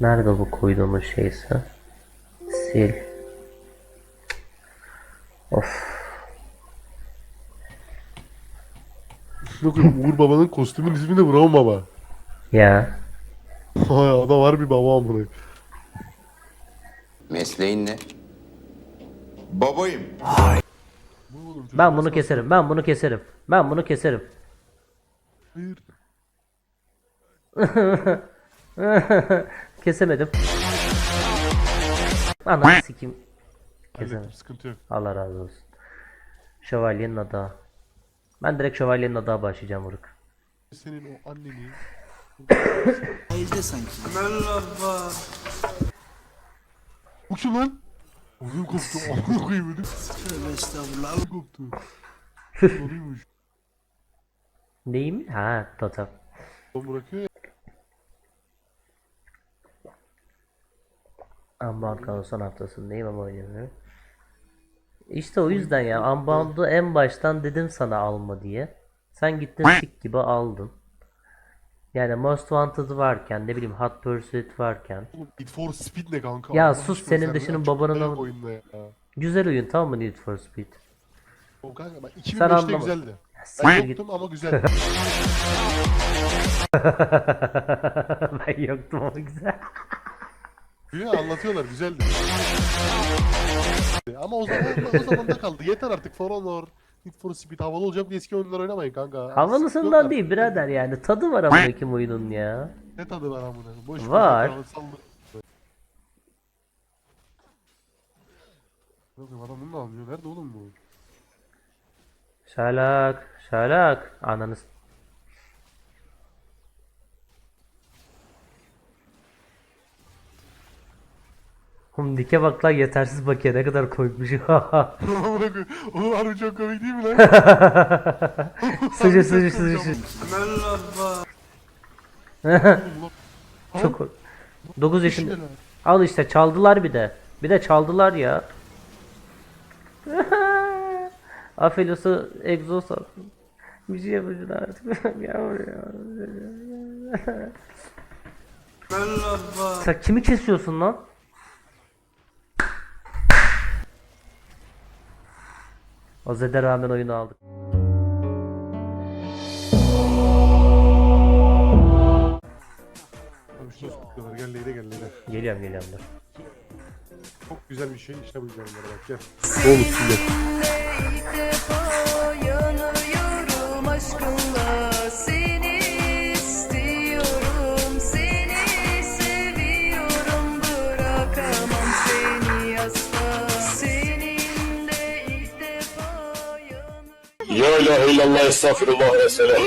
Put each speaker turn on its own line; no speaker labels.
Nerede bu koyduğumuz şeyse? Sil. Of.
Bakın Uğur Baba'nın kostümün ismi de Brown Baba.
Ya.
Hay adam var bir baba amına.
Mesleğin ne? Babayım.
Ben bunu keserim. Ben bunu keserim. Ben bunu keserim.
Hayır.
Kesemedim. Ananı sikim. Kesemedim.
sıkıntı yok.
Allah razı olsun. Şövalyenin adağı. Ben direkt şövalyenin adağı başlayacağım Uruk.
Senin o anneni.
Evde sanki.
Bu kim lan? Oğlum koptu. Amına koyayım.
Tövbe estağfurullah.
Koptu. Soruymuş.
Neyim? Ha totem.
Son bırakıyor ya.
Unbound kalan son haftasındayım ama oynamıyorum. İşte o yüzden ya Unbound'u en baştan dedim sana alma diye. Sen gittin sik gibi aldın. Yani Most Wanted varken ne bileyim Hot Pursuit varken.
Oğlum Need for Speed ne kanka?
Ya
Allah
sus,
aşkına
senin
sen
dışının babanın
oyunda ya.
Güzel oyun tamam mı Need for Speed?
O kanka bak
Sen
2005'te
anlama.
güzeldi. Ben
Siktir git.
yoktum ama güzeldi.
ben yoktum ama güzel.
Musun? anlatıyorlar güzeldi. ama o zaman o zaman da kaldı. Yeter artık For Honor. Need for Speed havalı olacak diye eski oyunlar oynamayın kanka. Yok
Havalısından değil birader yani tadı var ama kim oyunun ya.
Ne tadı var amına? Boş ver,
Var.
tamam, sallı. Bakın adam bunu da almıyor. Nerede oğlum bu?
Şalak, şalak. Ananı s- Oğlum dike bak lan yetersiz bakiye ne kadar koymuş.
Oğlum harbi çok komik değil mi lan?
sıcı sıcı sıcı sıcı. Çok 9 yaşında. Al işte çaldılar bir de. Bir de çaldılar ya. Afelos'u egzoz al. Bir şey yapacaksın artık. Yavrum ya. Sen kimi kesiyorsun lan? O Zed'e rağmen oyunu aldık.
Abi şu dost tutuyorlar. Gel Leyla gel Leyla.
Geliyorum geliyorum dur.
Çok güzel bir şey. İşte bu güzel bunlara bak gel. Oğlum şimdi.
Ya ilahe illallah estağfirullah ve selam.